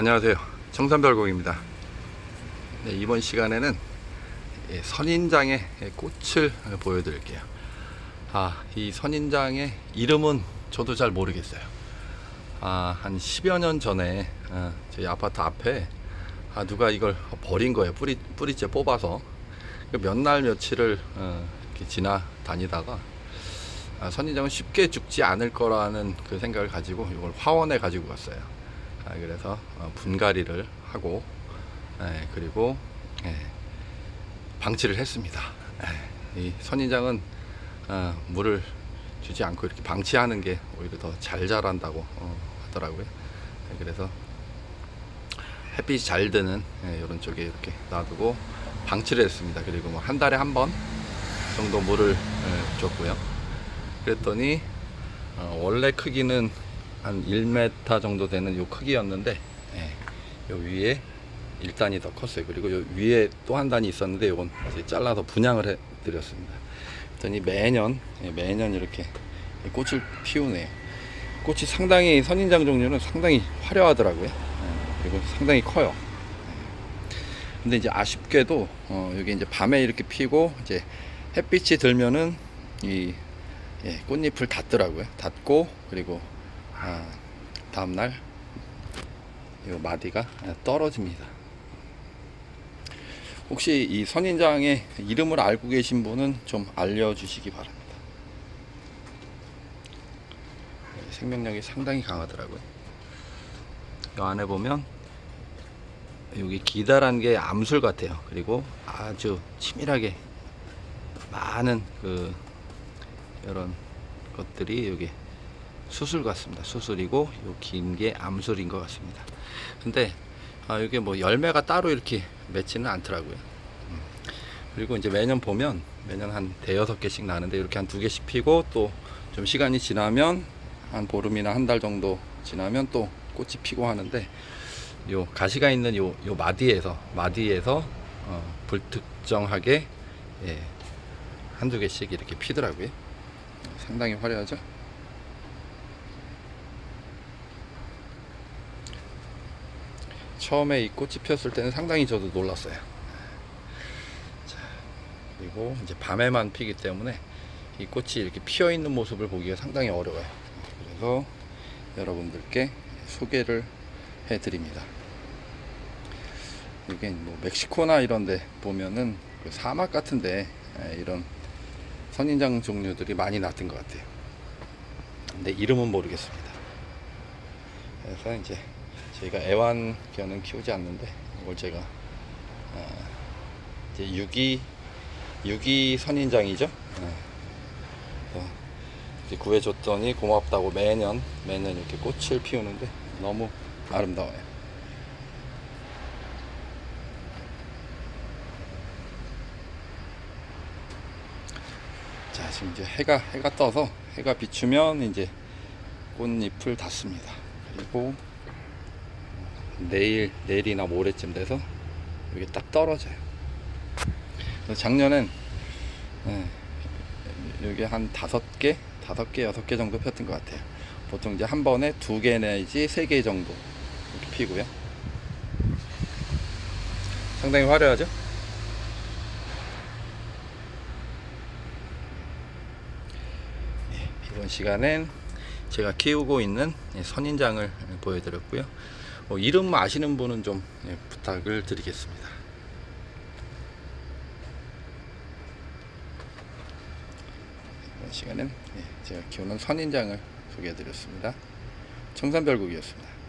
안녕하세요. 청산별곡입니다. 네, 이번 시간에는 예, 선인장의 꽃을 보여드릴게요. 아, 이 선인장의 이름은 저도 잘 모르겠어요. 아, 한 10여 년 전에 아, 저희 아파트 앞에 아, 누가 이걸 버린 거예요. 뿌리, 뿌리째 뽑아서. 몇 날 며칠을 어, 지나다니다가 아, 선인장은 쉽게 죽지 않을 거라는 그 생각을 가지고 이걸 화원에 가지고 갔어요. 아, 그래서 어, 분갈이를 하고 예, 그리고 예, 방치를 했습니다. 예, 이 선인장은 어, 물을 주지 않고 이렇게 방치하는 게 오히려 더 잘 자란다고 어, 하더라고요. 예, 그래서 햇빛이 잘 드는 예, 이런 쪽에 이렇게 놔두고 방치를 했습니다. 그리고 뭐 한 달에 한 번 정도 물을 예, 줬고요. 그랬더니 어, 원래 크기는 한 1m 정도 되는 요 크기였는데 예, 요 위에 1단이 더 컸어요. 그리고 요 위에 또 한 단이 있었는데 요건 이제 잘라서 분양을 해 드렸습니다. 그랬더니 매년 예, 매년 이렇게 꽃을 피우네요. 꽃이 상당히 선인장 종류는 상당히 화려하더라고요. 예, 그리고 상당히 커요. 예. 근데 이제 아쉽게도 어, 여기 이제 밤에 이렇게 피고 이제 햇빛이 들면은 이 예, 꽃잎을 닫더라고요. 닫고 그리고 아, 다음 날 이 마디가 떨어집니다. 혹시 이 선인장의 이름을 알고 계신 분은 좀 알려주시기 바랍니다. 네, 생명력이 상당히 강하더라고요. 이 안에 보면 여기 기다란 게 암술 같아요. 그리고 아주 치밀하게 많은 그 이런 것들이 여기 수술 같습니다. 수술이고 요 긴 게 암술인 것 같습니다. 근데 아, 이게 뭐 열매가 따로 이렇게 맺지는 않더라고요. 음. 그리고 이제 매년 보면 매년 한 대여섯 개씩 나는데 이렇게 한 두 개씩 피고 또 좀 시간이 지나면 한 보름이나 한 달 정도 지나면 또 꽃이 피고 하는데 요 가시가 있는 요, 요 마디에서 마디에서 어, 불특정하게 예, 한두 개씩 이렇게 피더라고요. 상당히 화려하죠? 처음에 이 꽃이 피었을 때는 상당히 저도 놀랐어요. 자, 그리고 이제 밤에만 피기 때문에 이 꽃이 이렇게 피어 있는 모습을 보기가 상당히 어려워요. 그래서 여러분들께 소개를 해 드립니다. 이게 뭐 멕시코나 이런데 보면은 그 사막 같은데 예, 이런 선인장 종류들이 많이 났던 것 같아요. 근데 이름은 모르겠습니다. 그래서 이제 저희가 애완견은 키우지 않는데 이걸 제가 어, 이제 유기 유기 선인장이죠. 어, 그래서 이렇게 구해줬더니 고맙다고 매년 매년 이렇게 꽃을 피우는데 너무 아름다워요. 자 지금 이제 해가 해가 떠서 해가 비추면 이제 꽃잎을 닫습니다. 그리고 내일 내일이나 모레쯤 돼서 여기 딱 떨어져요. 작년엔 예, 여기 한 다섯 개, 다섯 개, 여섯 개 정도 폈던 것 같아요. 보통 이제 한 번에 두 개 내지 세 개 정도 이렇게 피고요. 상당히 화려하죠? 예, 이번 시간엔 제가 키우고 있는 예, 선인장을 보여드렸고요. 어, 이름 아시는 분은 좀 예, 부탁을 드리겠습니다. 이번 시간엔 예, 제가 키우는 선인장을 소개해드렸습니다. 청산별국이었습니다.